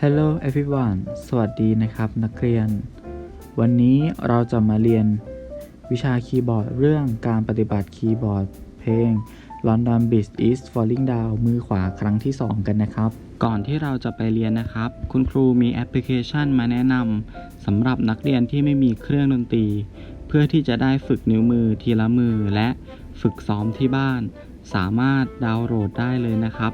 Hello everyone สวัสดีนะครับนักเรียน วันนี้เราจะมาเรียนวิชาคีย์บอร์ดเรื่องการปฏิบัติคีย์บอร์ดเพลง London Bridge is Falling Down มือขวาครั้งที่ 2 กันนะครับ ก่อนที่เราจะไปเรียนนะครับ คุณครูมีแอปพลิเคชันมาแนะนำสำหรับนักเรียนที่ไม่มีเครื่องดนตรี เพื่อที่จะได้ฝึกนิ้วมือทีละมือและ ฝึกซ้อมที่บ้าน สามารถดาวน์โหลดได้เลยนะครับ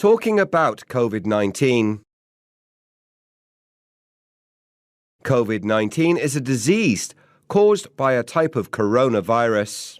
Talking about COVID 19. COVID 19 is a disease caused by a type of coronavirus.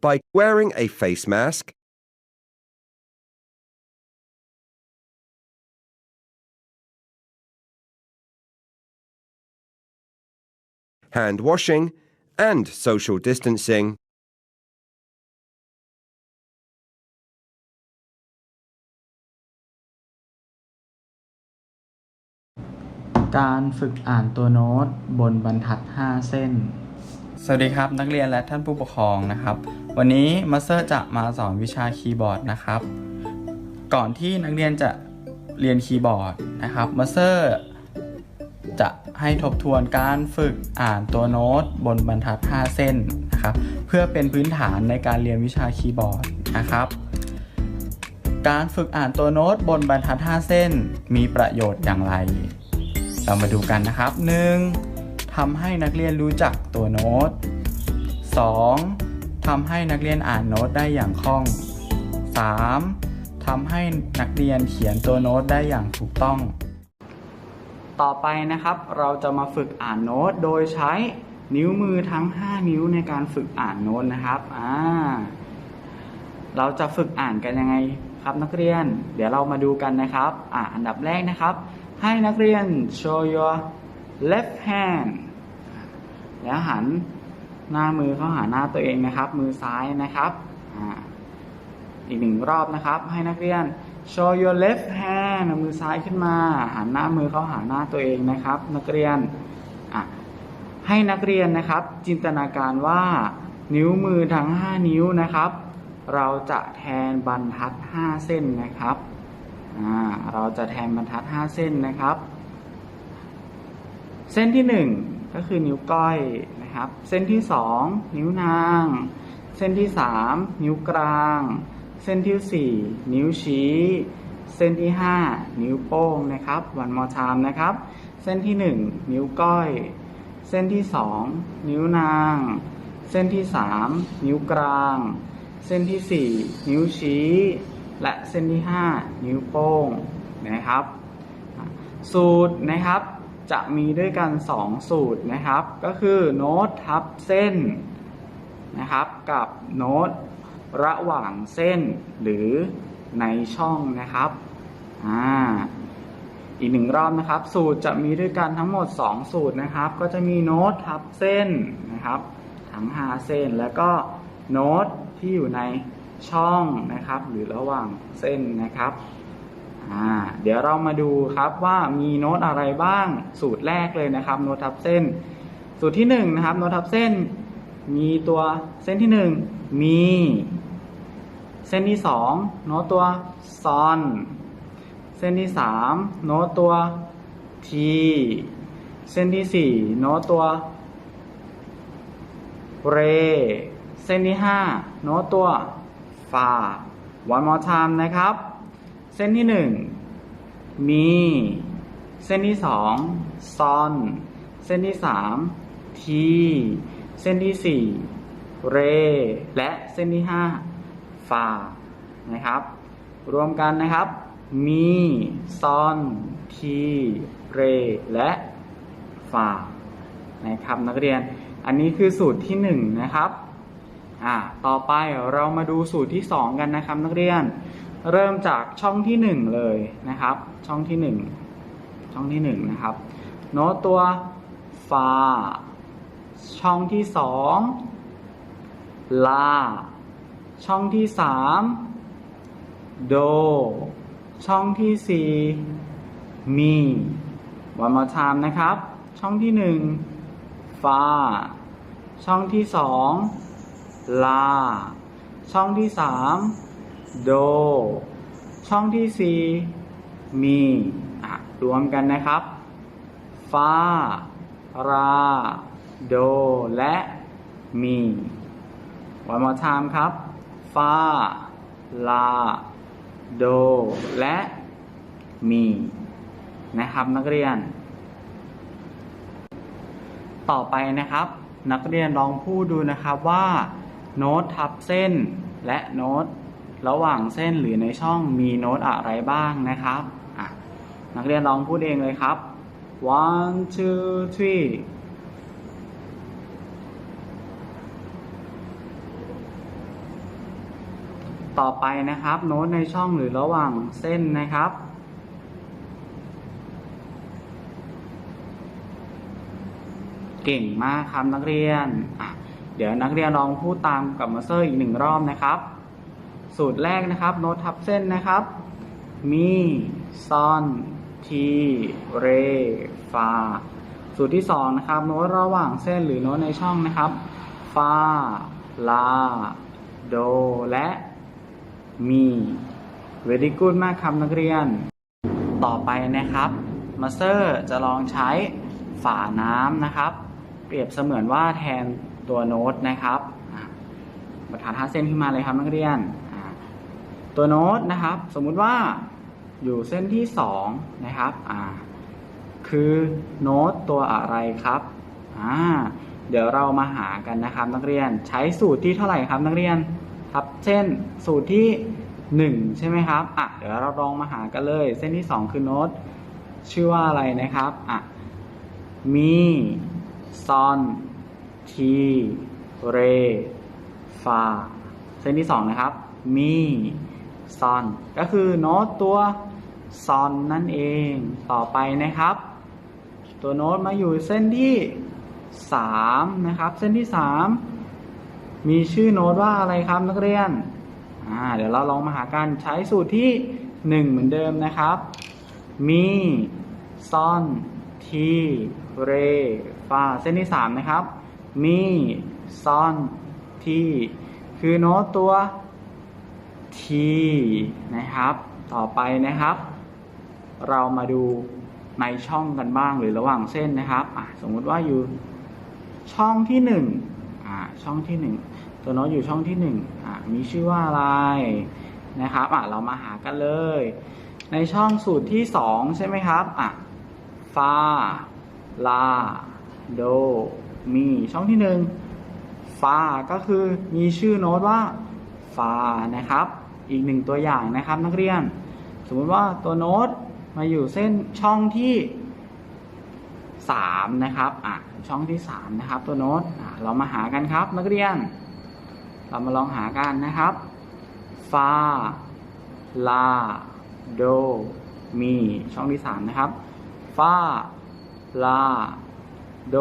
by wearing a face mask, hand washing, and social distancing. การฝึกอ่านตัวโน้ตบนบรรทัด 5 เส้น สวัสดีครับนักเรียนและท่านผู้ปกครองนะครับ วันนี้มาสเตอร์จะมาสอนวิชาคีย์บอร์ดนะครับ ก่อนที่นักเรียนจะเรียนคีย์บอร์ดนะครับมาสเตอร์จะให้ทบทวนการฝึกอ่านตัวโน้ตบนบรรทัด 5 เส้นนะครับ เพื่อเป็นพื้นฐานในการเรียนวิชาคีย์บอร์ดนะครับ การฝึกอ่านตัวโน้ตบนบรรทัด 5 เส้นมีประโยชน์อย่างไร เรามาดูกันนะครับ 1. ทำให้นักเรียนรู้จักตัวโน้ต 2. ทำให้นักเรียนอ่านโน้ตได้อย่างคล่อง 3. ทำให้นักเรียนเขียนตัวโน้ตได้อย่างถูกต้อง ต่อไปนะครับ เราจะมาฝึกอ่านโน้ตโดยใช้นิ้วมือทั้ง 5 นิ้วในการฝึกอ่านโน้ตนะครับอ่าเราจะฝึกอ่านกันยังไงครับนักเรียน เดี๋ยวเรามาดูกันนะครับอ่าอันดับแรกนะครับ ให้นักเรียน show your left hand แล้วหัน หน้ามือเข้าหาหน้าตัวเองนะครับ มือซ้ายนะครับอีกหนึ่งรอบนะครับ ให้นักเรียน show your left hand มือซ้ายขึ้นมา หันหน้ามือเข้าหาหน้าตัวเองนะครับ นักเรียนให้นักเรียนนะครับ จินตนาการว่านิ้วมือทั้ง 5 นิ้วนะครับ เราจะแทนบรรทัด 5 เส้นนะครับเราจะแทนบรรทัด 5 เส้นนะครับ เส้นที่ 1 ก็คือนิ้วก้อยนะครับ เส้นที่ 2 นิ้วนาง เส้นที่ 3 นิ้วกลาง เส้นที่ 4 นิ้วชี้ เส้นที่ 5 นิ้วโป้งนะครับวันมอชามนะครับ เส้นที่ 1 นิ้วก้อย เส้นที่ 2 นิ้วนาง เส้นที่ 3 นิ้วกลาง เส้นที่ 4 นิ้วชี้ และเส้นที่ 5 นิ้วโป้งนะครับ สูตรนะครับ จะมีด้วยกัน 2 สูตรนะครับ ก็คือโน้ตทับเส้นนะครับ กับโน้ตระหว่างเส้นหรือในช่องนะครับอ่าอีกหนึ่งรอบนะครับ สูตรจะมีด้วยกันทั้งหมด 2 สูตรนะครับ ก็จะมีโน้ตทับเส้นนะครับทั้ง5เส้นแล้วก็โน้ตที่อยู่ในช่องนะครับ หรือระหว่างเส้นนะครับ อ่าเดี๋ยวเรามาดูครับว่ามีโน้ตอะไรบ้างสูตรแรกเลยนะครับ โน้ตทับเส้น สูตรที่หนึ่งนะครับ โน้ตทับเส้น มีตัวเส้นที่หนึ่งมี เส้นที่สองโน้ตตัวซอน เส้นที่สามโน้ตตัวทีเส้นที่สี่โน้ตตัวเร เส้นที่ห้าโน้ตตัวฟา one more time นะครับ เส้นที่หนึ่งมี เส้นที่สองซอน เส้นที่สามทีเส้นที่สี่เร และเส้นที่ห้าฟานะครับ รวมกันนะครับ มีซอนทีเร และฟานะครับนักเรียนอันนี้คือสูตรที่หนึ่งนะครับอ่าต่อไปเรามาดูสูตรที่สองกันนะครับนักเรียน เริ่มจากช่องที่หนึ่งเลยนะครับ ช่องที่หนึ่งช่องที่หนึ่งนะครับ โน้ตตัวฟาช่องที่สองลา ช่องที่สามโด ช่องที่สี่มีวันมาทามนะครับ ช่องที่หนึ่งฟา ช่องที่สองลา ช่องที่สาม โด ช่องที่สี่มีรวมกันนะครับฟารา โด และ มีวันมาทามครับฟาลา โด และ มี นะครับนักเรียน ต่อไปนะครับ นักเรียนลองพูดดูนะครับว่า โน้ตทับเส้นและโน้ต ระหว่างเส้นหรือในช่องมีโน้ตอะไรบ้างนะครับนักเรียนลองพูดเองเลยครับ one two three ต่อไปนะครับ โน้ตในช่องหรือระหว่างเส้นนะครับ เก่งมากครับนักเรียน เดี๋ยวนักเรียนลองพูดตามกับมาสเตอร์อีกหนึ่งรอบนะครับ สูตรแรกนะครับ โน้ตทับเส้นนะครับ มีซอนทีเรฟาสูตรที่สองนะครับโน้ตระหว่างเส้นหรือโน้ตในช่องนะครับฟาลาโดและมี very good มากครับนักเรียน ต่อไปนะครับมาเตอร์จะลองใช้ฝาน้ำนะครับ เปรียบเสมือนว่าแทนตัวโน้ตนะครับอะประธานห้าเส้นขึ้นมาเลยครับนักเรียน ตัวโน้ตนะครับ สมมุติว่าอยู่เส้นที่สองนะครับอ่าคือโน้ตตัวอะไรครับอ่าเดี๋ยวเรามาหากันนะครับนักเรียนใช้สูตรที่เท่าไหร่ครับนักเรียนครับเช่นสูตรที่หนึ่งใช่ไหมครับอะเดี๋ยวเราลองมาหากันเลย เส้นที่สองคือโน้ตชื่อว่าอะไรนะครับอะมีซอนทีเรฟาเส้นที่สองนะครับ มี ซอนก็คือโน้ตตัวซอนนั่นเองต่อไปนะครับ ตัวโน้ตมาอยู่เส้นที่สามนะครับ เส้นที่สามมีชื่อโน้ตว่าอะไรครับนักเรียนอ่าเดี๋ยวเราลองมาหากันใช้สูตรที่หนึ่งเหมือนเดิมนะครับ มีซอนทีเรฟาเส้นที่สามนะครับ มีซอนทีคือโน้ตตัว ที่ นะครับ ต่อไปนะครับ เรามาดูในช่องกันบ้างหรือระหว่างเส้นนะครับสมมุติว่าอยู่ช่องที่หนึ่งอ่าช่องที่หนึ่งตัวโน้ตอยู่ช่องที่หนึ่งอ่ามีชื่อว่าอะไรนะครับอะเรามาหากันเลย ในช่องสูตรที่สองใช่ไหมครับอะฟาลาโดมีช่องที่หนึ่งฟาก็คือมีชื่อโน้ตว่าฟานะครับ อีกหนึ่งตัวอย่างนะครับ นักเรียน สมมุติว่าตัวโน้ตมาอยู่เส้นช่องที่สามนะครับอะช่องที่สามนะครับ ตัวโน้ตเรามาหากันครับ นักเรียน เรามาลองหากันนะครับฟาลาโดมีช่องที่สามนะครับฟาลาโด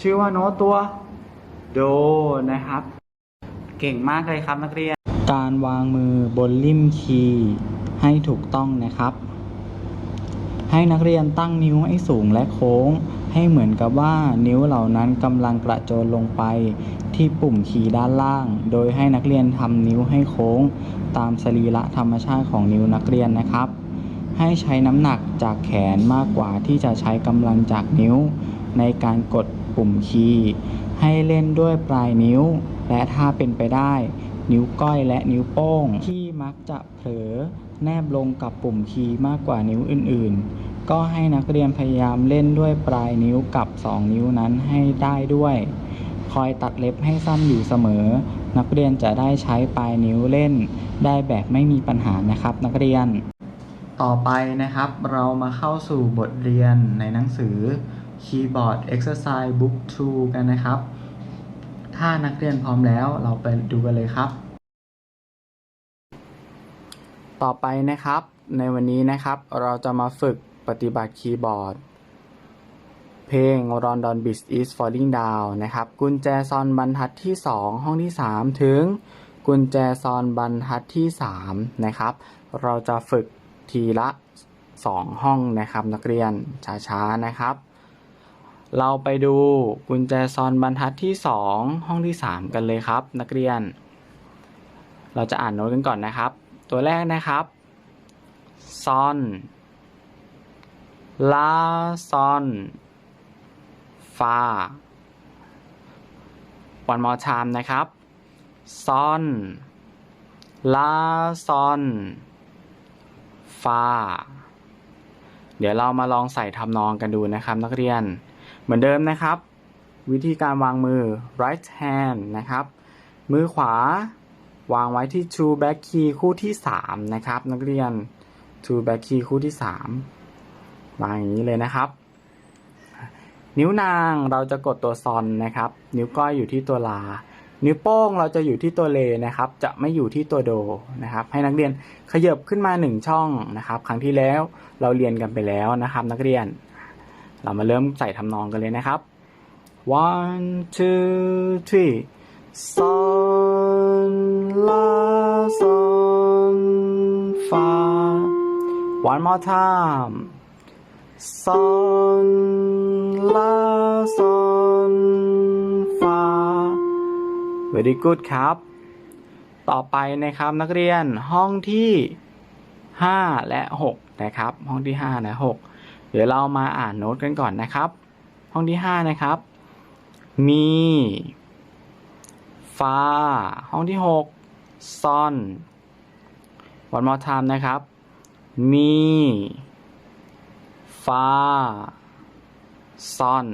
ชื่อว่าโน้ตตัวโดนะครับ เก่งมากเลยครับนักเรียน การวางมือบนลิ่มคีย์ให้ถูกต้องนะครับ ให้นักเรียนตั้งนิ้วให้สูงและโค้ง ให้เหมือนกับว่านิ้วเหล่านั้นกำลังกระโจนลงไป ที่ปุ่มคีย์ด้านล่าง โดยให้นักเรียนทำนิ้วให้โค้ง ตามสรีระธรรมชาติของนิ้วนักเรียนนะครับ ให้ใช้น้ำหนักจากแขนมากกว่าที่จะใช้กำลังจากนิ้ว ในการกดปุ่มคีย์ให้เล่นด้วยปลายนิ้ว และถ้าเป็นไปได้ นิ้วก้อยและนิ้วโป้ง ที่มักจะเผลอแนบลงกับปุ่มคีย์มากกว่านิ้วอื่น ๆ ก็ให้นักเรียนพยายามเล่นด้วยปลายนิ้วกับ 2 นิ้วนั้นให้ได้ด้วย คอยตัดเล็บให้สั้นอยู่เสมอ นักเรียนจะได้ใช้ปลายนิ้วเล่น ได้แบบไม่มีปัญหานะครับ นักเรียน ต่อไปนะครับ เรามาเข้าสู่บทเรียนในหนังสือ Keyboard Exercise Book 2 กันนะครับ ถ้านักเรียนพร้อมแล้วเราไปดูกันเลยครับ ต่อไปนะครับ ในวันนี้นะครับเราจะมาฝึกปฏิบัติคีย์บอร์ด เพลง London Beat is Falling Down นะครับ กุญแจซอนบรรทัดที่ 2 ห้องที่ 3 ถึงกุญแจซอนบรรทัดที่ 3 นะครับ เราจะฝึกทีละ 2 ห้องนะครับนักเรียนช้าๆนะครับ เราไปดูกุญแจซอนบรรทัดที่ 2 ห้องที่ 3 กันเลยครับ นักเรียน เราจะอ่านโน้ตกันก่อนนะครับ ตัวแรกนะครับซอนลาซอนฟา one more time นะครับซอนลาซอนฟา เดี๋ยวเรามาลองใส่ทำนองกันดูนะครับนักเรียน เหมือนเดิมนะครับ วิธีการวางมือ right hand นะครับ มือขวาวางไว้ที่ two back key คู่ที่ 3 นะครับ นักเรียน two back key คู่ที่ 3 วางอย่างนี้เลยนะครับ นิ้วนางเราจะกดตัวซอนนะครับ นิ้วก้อยอยู่ที่ตัวลา นิ้วโป้งเราจะอยู่ที่ตัวเลนะครับ จะไม่อยู่ที่ตัวโดนะครับ ให้นักเรียนขยับขึ้นมา 1 ช่องนะครับ ครั้งที่แล้วเราเรียนกันไปแล้วนะครับ นักเรียน เรามาเริ่มใส่ทำนองกันเลยนะครับ one two three ซอนลาซอนฟา one more time ซอนลาซอนฟา very good ครับ ต่อไปนะครับนักเรียนห้องที่ 5 และ 6 นะครับ ห้องที่ 5 และ 6 เดี๋ยวเรามาอ่านโน้ตกันก่อนนะครับ ห้องที่ 5 นะครับ มีฟาห้องที่ 6 ซอน one more time นะครับ มีฟาซอน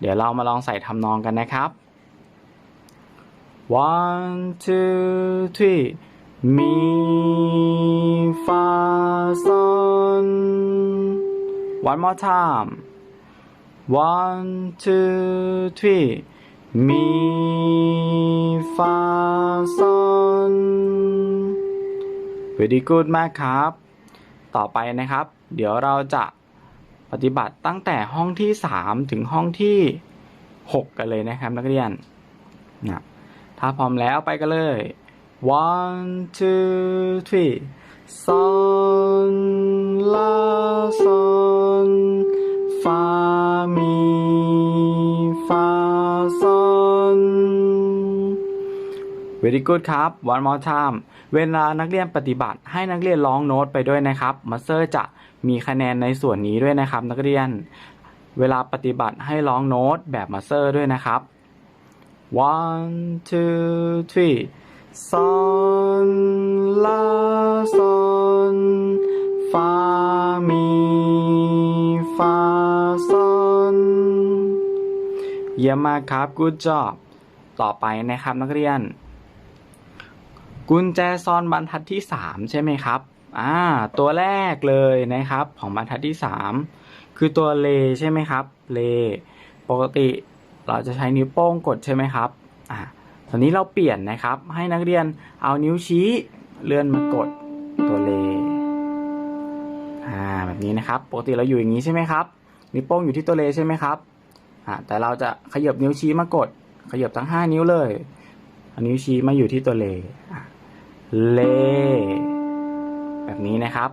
เดี๋ยวเรามาลองใส่ทำนองกันนะครับ one two three มีฟาซอน one more time one two three มีฟาซอน very good มากครับ ต่อไปนะครับ เดี๋ยวเราจะปฏิบัติตั้งแต่ห้องที่ 3 ถึงห้องที่ 6 กันเลยนะครับนักเรียนนะถ้าพร้อมแล้วไปกันเลย one two three ซอนลาซอนฟามีฟาซอน very good ครับ one more time เวลานักเรียนปฏิบัติให้นักเรียนร้องโน้ตไปด้วยนะครับมาสเตอร์จะมีคะแนนในส่วนนี้ด้วยนะครับนักเรียน เวลาปฏิบัติให้ร้องโน้ตแบบมาสเตอร์ด้วยนะครับ one two three ซอนลาซอนฟามีฟาซอนเยี่ยมมากครับ good job ต่อไปนะครับนักเรียน กุญแจซอนบรรทัดที่ 3 ใช่ไหมครับอ่าตัวแรกเลยนะครับของบรรทัดที่ 3 คือตัวเลใช่ไหมครับเลปกติเราจะใช้นิ้วโป้งกดใช่ไหมครับอ่า ตอนนี้เราเปลี่ยนนะครับ ให้นักเรียนเอานิ้วชี้เลื่อนมากดตัวเลอ่าแบบนี้นะครับ ปกติเราอยู่อย่างนี้ใช่ไหมครับ นิ้วโป้งอยู่ที่ตัวเลใช่ไหมครับอ่าแต่เราจะขยับนิ้วชี้มากด ขยับทั้ง 5 นิ้วเลยเอานิ้วชี้มาอยู่ที่ตัวเลเล แบบนี้นะครับ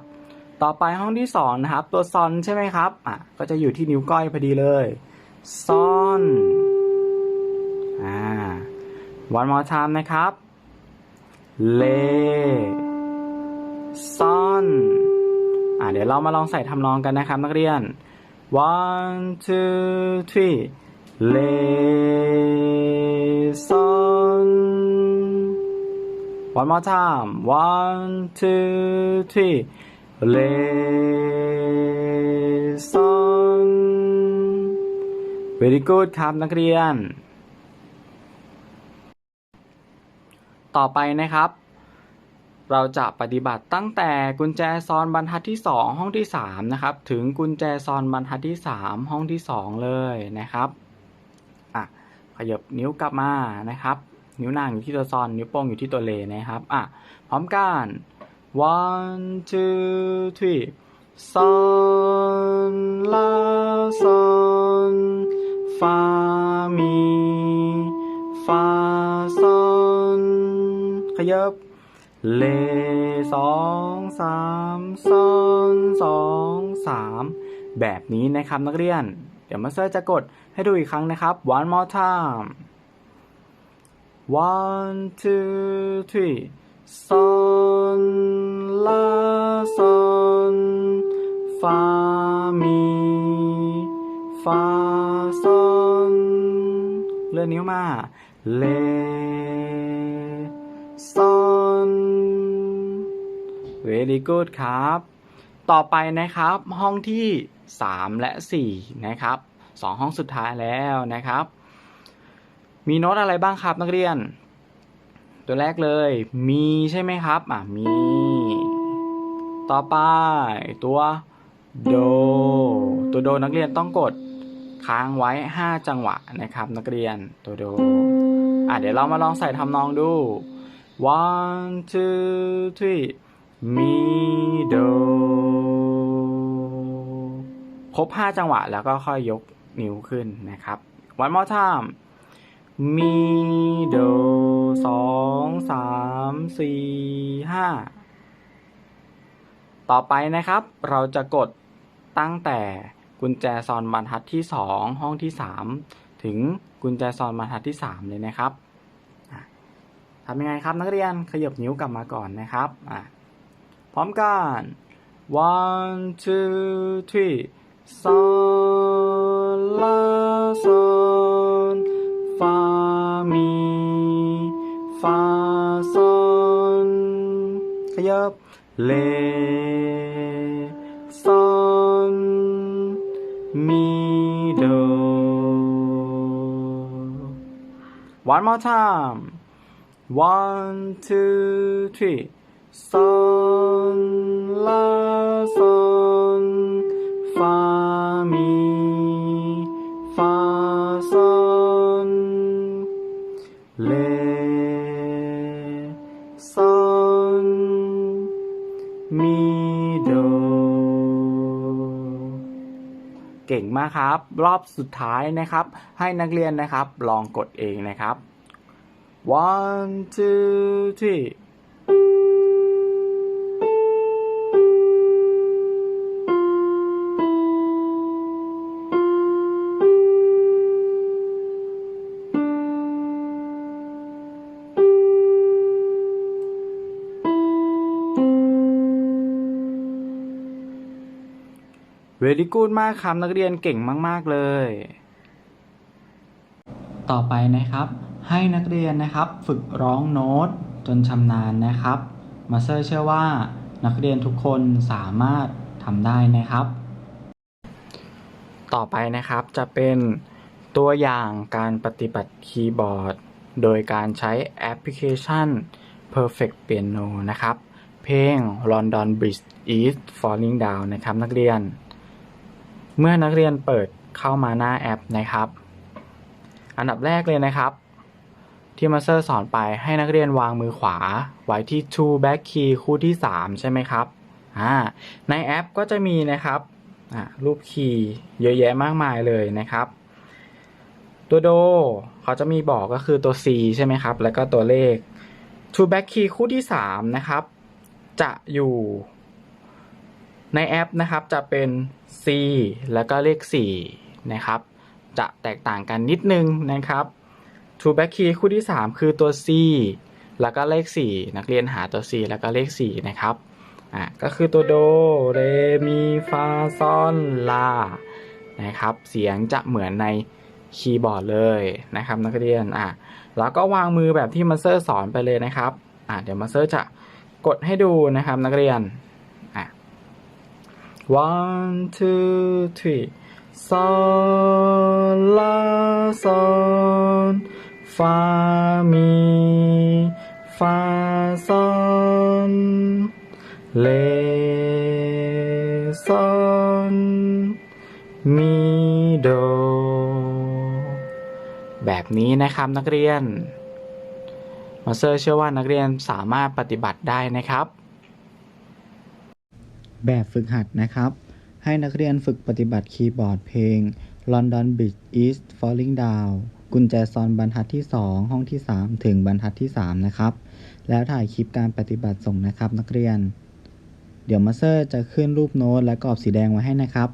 ต่อไปห้องที่สองนะครับ ตัวซอนใช่ไหมครับอะก็จะอยู่ที่นิ้วก้อยพอดีเลยซอนอ่า one more time นะครับ เลซอน อ่าเดี๋ยวเรามาลองใส่ทำนองกันนะครับ นักเรียน one two three เลซอน one more time one two three เลซอน very good ครับนักเรียน ต่อไปนะครับ เราจะปฏิบัติตั้งแต่กุญแจซอนบรรทัดที่ 2 ห้องที่ 3 นะครับ ถึงกุญแจซอนบรรทัดที่ 3 ห้องที่ 2 เลยนะครับอะขยับนิ้วกลับมานะครับ นิ้วนางอยู่ที่ตัวซอนนิ้วโป้งอยู่ที่ตัวเลนะครับอะพร้อมกัน one two three ซอนลาซอนฟามี ขยับเลสองสามซอนสองสามแบบนี้นะครับนักเรียน เดี๋ยวมาสเตอร์จะกดให้ดูอีกครั้งนะครับ one more time one two three ซอนลาซอนฟามีฟาซอนเลื่อนนิ้วมาเล ซอน very good ครับ ต่อไปนะครับห้องที่ 3 และ 4 นะครับสองห้องสุดท้ายแล้วนะครับ มีโน้ตอะไรบ้างครับนักเรียน ตัวแรกเลยมีใช่ไหมครับอะมี ต่อไปตัวโด ตัวโดนักเรียนต้องกดค้างไว้ 5 จังหวะนะครับ นักเรียนตัวโดอะเดี๋ยวเรามาลองใส่ทำนองดู one two three มีโด ครบ 5 จังหวะแล้วก็ค่อยยกนิ้วขึ้นนะครับ one more time มีโดสองสามสี่ห้าต่อไปนะครับ เราจะกดตั้งแต่กุญแจซอนบรรทัดที่ 2 ห้องที่ 3 ถึงกุญแจซอนบรรทัดที่ 3 เลยนะครับ ทำยังไงครับนักเรียนขยับนิ้วกลับมาก่อนนะครับอะพร้อมกัน one two three ซอนลาซอนฟามีฟาซอนขยับเลซอนมีโด one more time one two three ซอนลาซอนฟามีฟาซอนเลซอนมีโดเก่งมากครับ รอบสุดท้ายนะครับ ให้นักเรียนนะครับ ลองกดเองนะครับ one two three เวลี่กูดมากครับ นักเรียนเก่งมาก ๆ เลย ต่อไปนะครับ ให้นักเรียนนะครับฝึกร้องโน้ตจนชำนาญนะครับมาสเตอร์เชื่อว่านักเรียนทุกคนสามารถทำได้นะครับ ต่อไปนะครับจะเป็นตัวอย่างการปฏิบัติคีย์บอร์ด โดยการใช้แอปพลิเคชัน Perfect Piano นะครับ เพลง London Bridge is Falling Down นะครับนักเรียน เมื่อนักเรียนเปิดเข้ามาหน้าแอปนะครับ อันดับแรกเลยนะครับ ที่มาสเตอร์สอนไปให้นักเรียนวางมือขวา ไว้ที่ two back key คู่ที่ 3 ใช่ไหมครับอ่าในแอปก็จะมีนะครับรูปคีย์เยอะแยะมากมายเลยนะครับ ตัวโดเขาจะมีบอกก็คือตัว C ใช่ไหมครับ แล้วก็ตัวเลข two back key คู่ที่ 3 นะครับ จะอยู่ในแอปนะครับจะเป็น C แล้วก็เลข4นะครับ จะแตกต่างกันนิดนึงนะครับ to back key คู่ที่ 3 คือตัว C แล้วก็เลข 4 นักเรียนหาตัว C แล้วก็เลข 4 นะครับ อะก็คือตัวโด เร มี ฟา ซอน ลา นะครับ เสียงจะเหมือนในคีย์บอร์ดเลยนะครับนักเรียน อะแล้วก็วางมือแบบที่มาสเตอร์สอนไปเลยนะครับ อะเดี๋ยวมาสเตอร์จะกดให้ดูนะครับนักเรียน อะ one two three ซอลาซอน ฟามีฟาซอนเลซอนมีโด แบบนี้นะครับนักเรียนมาสเตอร์เชื่อว่านักเรียนสามารถปฏิบัติได้นะครับ แบบฝึกหัดนะครับ ให้นักเรียนฝึกปฏิบัติคีย์บอร์ดเพลง London Bridge is Falling Down กุญแจซอนบรรทัดที่ 2 ห้องที่ 3 ถึงบรรทัดที่ 3 นะครับ แล้วถ่ายคลิปการปฏิบัติส่งนะครับนักเรียน เดี๋ยวมาสเตอร์จะขึ้นรูปโน้ตและกรอบสีแดงไว้ให้นะครับ